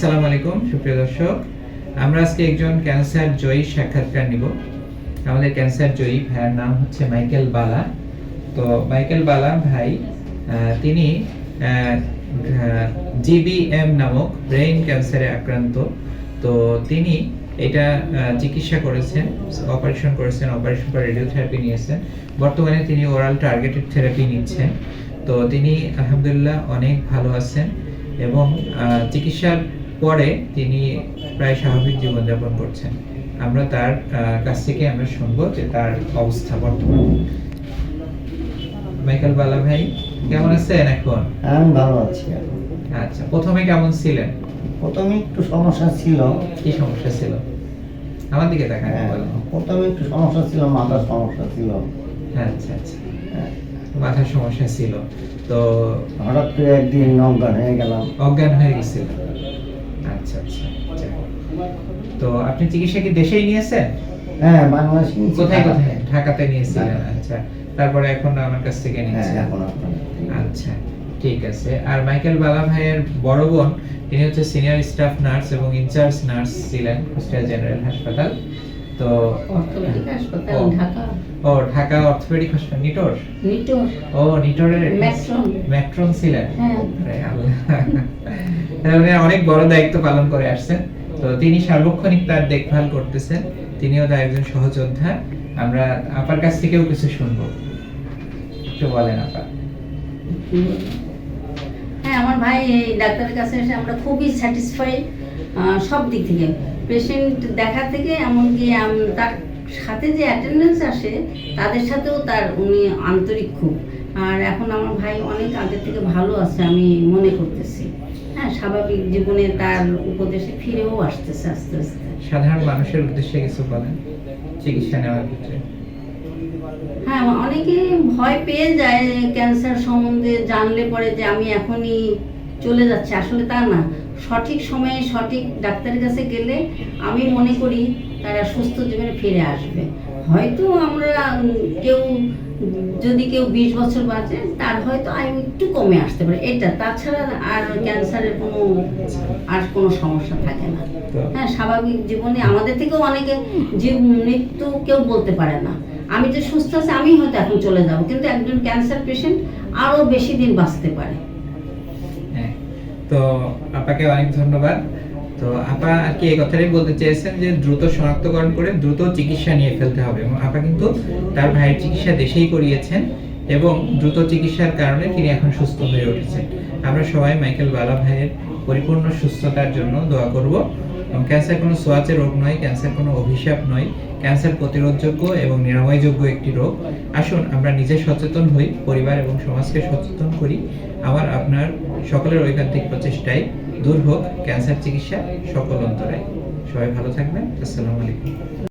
আসসালামু আলাইকুম, সুপ্রিয় দর্শক। আমরা আজকে একজন ক্যান্সার জয়ী সাক্ষাৎকার নিব। আমাদের ক্যান্সার জয়ী ভাইয়ের নাম হচ্ছে মাইকেল বালা। তো মাইকেল বালা ভাই তিনি জিবিএম নামক ব্রেইন ক্যান্সারে আক্রান্ত। তো তিনি এটা চিকিৎসা করেছেন, অপারেশন করেছেন, অপারেশন পর রেডিওথেরাপি নিয়েছেন। বর্তমানে তিনি ওরাল টার্গেটেড থেরাপি নিচ্ছেন। তো তিনি আলহামদুলিল্লাহ অনেক ভালো আছেন এবং চিকিৎসার পরে তিনি প্রায় স্বাভাবিক জীবনযাপন করছেন। আমরা তার কাছ থেকে আমরা শুনব যে তার অবস্থা বর্তমান। মাইকেল বালা ভাই কেমন আছেন এখন? আমি ভালো আছি আচ্ছা প্রথমে কেমন ছিলেন? প্রথমে একটু সমস্যা ছিল। কি সমস্যা ছিল? আমার দিকে তাকান হ্যাঁ, প্রথমে একটু সমস্যা ছিল মাথার সমস্যা ছিল। আচ্ছা আচ্ছা। হ্যাঁ, মাথার সমস্যা ছিল। তো হঠাৎ করে একদিন অজ্ঞান হয়ে গেলাম। অজ্ঞান হয়ে গেছিল। আচ্ছা আচ্ছা। তো আপনি চিকিৎসা কি দেশেই নিয়েছেন? হ্যাঁ বাংলাদেশে। কোথায় কোথায়? ঢাকাতে নিয়েছিলেন আচ্ছা তারপরে এখন আমার কাছ থেকে হ্যাঁ নিয়েছেন। এখন আচ্ছা ঠিক আছে। আর মাইকেল বালা ভাইয়ের বড় বোন তিনি হচ্ছে সিনিয়র স্টাফ নার্স এবং ইনচার্জ নার্স ছিলেন কুষ্টিয়া জেনারেল হাসপাতাল। তো অর্থোপেডিক হাসপাতাল ও। ঢাকা। ও ঢাকা অর্থোপেডিক হাসপাতাল নিটোর? নিটোর। ও নিটোরের ম্যাট্রন। ম্যাট্রন ছিলেন। হ্যাঁ আরে আল্লাহ। তাহলে উনি অনেক বড় দায়িত্ব পালন করে আসছেন। তো তিনি সার্বক্ষণিক তার দেখভাল করতেছেন। তিনিও তার একজন সহযোদ্ধা। আমরা আপার কাছ থেকেও কিছু শুনব। একটু বলেন আপা। হ্যাঁ আমার ভাই এই ডাক্তারের কাছে এসে আমরা খুবই স্যাটিসফাইড সব দিক থেকে। পেশেন্ট দেখা থেকে এমনকি তার সাথে যে অ্যাটেন্ডেন্স আসে, তাদের সাথেও তার উনি আন্তরিক খুব। আর এখন আমার ভাই অনেক আগে থেকে ভালো আছে, আমি মনে করতেছি। হ্যাঁ স্বাভাবিক জীবনে তার উপদেশে ফিরেও আসতেছে আস্তে আস্তে। সাধারণ মানুষের উদ্দেশ্যে কিছু বলেন চিকিৎসা নেওয়ার ক্ষেত্রে। হ্যাঁ অনেকে ভয় পেয়ে যায় ক্যান্সার সম্বন্ধে জানলে পরে যে আমি এখনই চলে যাচ্ছে। আসলে তা না। সঠিক সময়ে সঠিক ডাক্তারের কাছে গেলে আমি মনে করি তারা সুস্থ জীবনে ফিরে আসবে। হয়তো আমরা কেউ যদি কেউ বিশ বছর বাঁচে, তার হয়তো আয়ু একটু কমে আসতে পারে। এটা, তাছাড়া আর ক্যান্সারের কোনো আর কোনো সমস্যা থাকে না। হ্যাঁ স্বাভাবিক জীবনে আমাদের থেকেও অনেকে যে মৃত্যু কেউ বলতে পারে না। আমি যে সুস্থ আছি আমি হয়তো এখন চলে যাব। কিন্তু একজন ক্যান্সার পেশেন্ট আরও বেশি দিন বাঁচতে পারে। হ্যাঁ তো আপাকে অনেক ধন্যবাদ। তো আপা আর কি এই কথাটাই বলতে চেয়েছেন যে দ্রুত শনাক্তকরণ করে দ্রুত চিকিৎসা নিয়ে ফেলতে হবে। এবং আপা কিন্তু তার ভাইয়ের চিকিৎসা দেশেই করিয়েছেন এবং দ্রুত চিকিৎসার কারণে তিনি এখন সুস্থ হয়ে উঠেছেন। আমরা সবাই মাইকেল বালা ভাইয়ের পরিপূর্ণ সুস্থতার জন্য দোয়া করব। এবং ক্যান্সার কোনো সোয়াচের রোগ নয় ক্যান্সার কোনো অভিশাপ নয়। ক্যান্সার প্রতিরোধযোগ্য এবং নিরাময়যোগ্য একটি রোগ। আসুন, আমরা নিজে সচেতন হই, পরিবার এবং সমাজকে সচেতন করি। আমার আপনার সকলের ঐকান্তিক প্রচেষ্টায় দূর হোক। ক্যান্সার চিকিৎসা সকল অন্তরায়। সবাই ভালো থাকবেন। আসসালামু আলাইকুম।